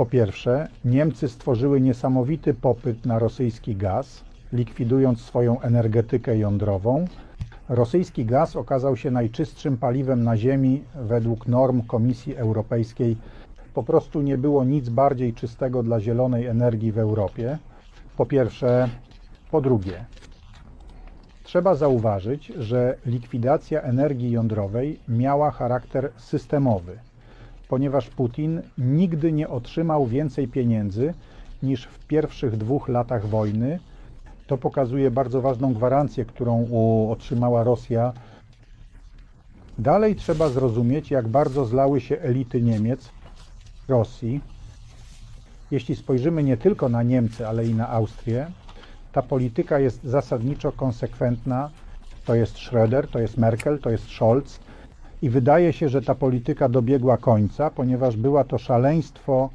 Po pierwsze, Niemcy stworzyły niesamowity popyt na rosyjski gaz, likwidując swoją energetykę jądrową. Rosyjski gaz okazał się najczystszym paliwem na Ziemi według norm Komisji Europejskiej. Po prostu nie było nic bardziej czystego dla zielonej energii w Europie. Po pierwsze, po drugie, Trzeba zauważyć, że likwidacja energii jądrowej miała charakter systemowy, ponieważ Putin nigdy nie otrzymał więcej pieniędzy niż w pierwszych dwóch latach wojny. To pokazuje bardzo ważną gwarancję, którą otrzymała Rosja. Dalej trzeba zrozumieć, jak bardzo zlały się elity Niemiec, Rosji. Jeśli spojrzymy nie tylko na Niemcy, ale i na Austrię, ta polityka jest zasadniczo konsekwentna. To jest Schröder, to jest Merkel, to jest Scholz. I wydaje się, że ta polityka dobiegła końca, ponieważ była to szaleństwo